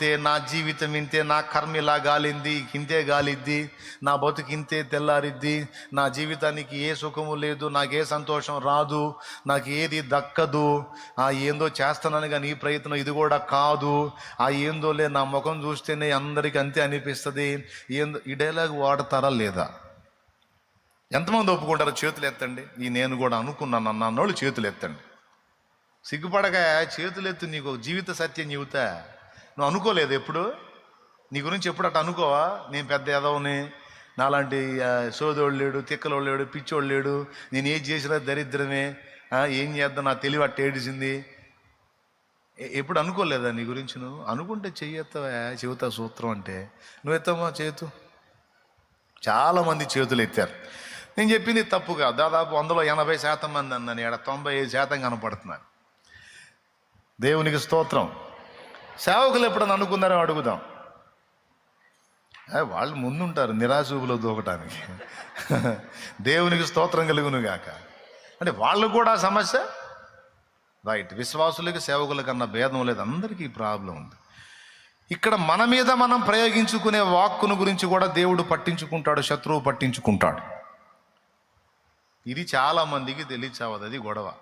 ఇంతే నా జీవితం ఇంతే నా కర్మ ఇలా గాలింది ఇంతే గాలిద్ది. నా బతుకు ఇంతే తెల్లారిద్ది. నా జీవితానికి ఏ సుఖము లేదు నాకే సంతోషం రాదు నాకు ఏది దక్కదు. ఆ ఏందో చేస్తానని కానీ ఈ ప్రయత్నం ఇది కూడా కాదు. ఆ ఏందో లే నా ముఖం చూస్తేనే అందరికీ అంతే అనిపిస్తుంది. ఏందో ఈ డైలాగ్ వాడతారా లేదా? ఎంతమంది ఒప్పుకుంటారో చేతులు ఎత్తండి. ఈ నేను కూడా అనుకున్నాను అన్నోళ్ళు చేతులు ఎత్తండి. సిగ్గుపడగా చేతులు ఎత్తు నీకు జీవిత సత్యం చెబుతా. నువ్వు అనుకోలేదు ఎప్పుడు? నీ గురించి ఎప్పుడు అట్లా అనుకోవా? నేను పెద్ద ఎదవని నాలాంటి సోదోడు లేడు తిక్కలోడు లేడు పిచ్చోడు లేడు నేను ఏం చేసినా దరిద్రమే ఏం చేద్దాం నా తెలివి అట్ట ఏడిసింది. ఎప్పుడు అనుకోలేదా నీ గురించి నువ్వు? అనుకుంటే చెయ్యెత్తవా? చెబుతా సూత్రం అంటే. నువ్వు ఎత్తమ్మా చేతు చాలామంది చేతులు ఎత్తారు. నేను చెప్పింది తప్పుగా దాదాపు వందలో ఎనభై శాతం మంది అన్నాను. ఇక్కడ తొంభై ఐదు శాతం కనపడుతున్నాను దేవునికి స్తోత్రం. సేవకులు ఎప్పుడన్నా అనుకున్నారో అడుగుదాం. వాళ్ళు ముందుంటారు నిరాశూపులో దూకటానికి దేవునికి స్తోత్రం కలుగును గాక. అంటే వాళ్ళు కూడా సమస్య? రైట్ విశ్వాసులకి సేవకుల కన్నా భేదం లేదు. అందరికీ ప్రాబ్లం ఉంది. ఇక్కడ మన మీద మనం ప్రయోగించుకునే వాక్కును గురించి కూడా దేవుడు పట్టించుకుంటాడు శత్రువు పట్టించుకుంటాడు. ఇది చాలామందికి తెలియచావదు అది గొడవ.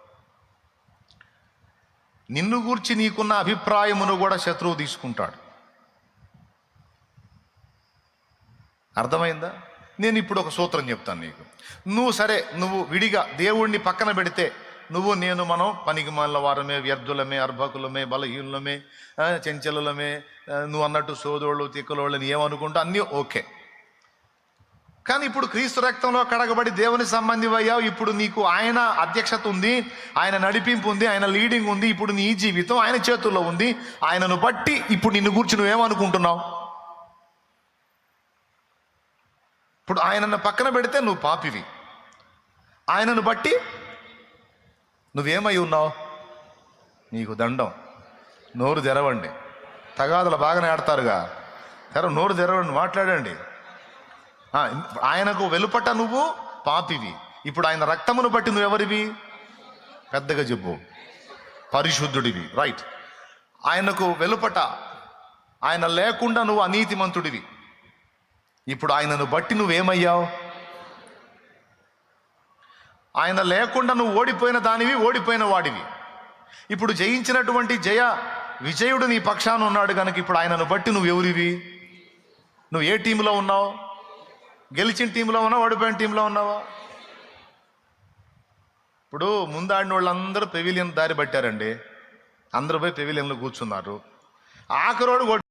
నిన్ను గూర్చి నీకున్న అభిప్రాయమును కూడా శత్రువు తీసుకుంటాడు. అర్థమైందా? నేను ఇప్పుడు ఒక సూత్రం చెప్తాను నీకు. నువ్వు సరే నువ్వు విడిగా దేవుణ్ణి పక్కన పెడితే నువ్వు నేను మనం పనికి మాల వారమే వ్యర్థులమే అర్భకులమే బలహీనులమే ఆ, చెంచలులమే నువ్వు అన్నట్టు సోదోళ్ళు తిక్కలోళ్ళని ఏమనుకుంటా? అన్నీ ఓకే. కానీ ఇప్పుడు క్రీస్తు రక్తంలో కడగబడి దేవుని సంబంధి అయ్యావు ఇప్పుడు నీకు ఆయన అధ్యక్షత ఉంది ఆయన నడిపింపు ఉంది ఆయన లీడింగ్ ఉంది ఇప్పుడు నీ జీవితం ఆయన చేతుల్లో ఉంది. ఆయనను బట్టి ఇప్పుడు నిన్ను గురించి నువ్వేమనుకుంటున్నావు? ఇప్పుడు ఆయనను పక్కన పెడితే నువ్వు పాపివి. ఆయనను బట్టి నువ్వేమై ఉన్నావు? నీకు దండం. నోరు తెరవండి. తగాదులు బాగానే ఆడతారుగా. తెర నోరు తెరవండి మాట్లాడండి. ఆయనకు వెలుపట నువ్వు పాపివి. ఇప్పుడు ఆయన రక్తమును బట్టి నువ్వు ఎవరివి పెద్దగా చెప్పు. పరిశుద్ధుడివి. రైట్ ఆయనకు వెలుపట ఆయన లేకుండా నువ్వు అనీతిమంతుడివి. ఇప్పుడు ఆయనను బట్టి నువ్వేమయ్యావు? ఆయన లేకుండా నువ్వు ఓడిపోయిన దానివి ఓడిపోయిన వాడివి. ఇప్పుడు జయించినటువంటి జయ విజయుడు నీ పక్షాన ఉన్నాడు కనుక ఇప్పుడు ఆయనను బట్టి నువ్వు ఎవరివి నువ్వు ఏ టీంలో ఉన్నావు? గెలిచిన టీంలో ఉన్నావా? ఓడిపోయిన టీంలో ఉన్నావా? ఇప్పుడు ముందాడిన వాళ్ళందరూ పెవిలియన్ దారి పట్టారండి. అందరూ పోయి పెవిలియన్లో కూర్చున్నారు. ఆఖరోడు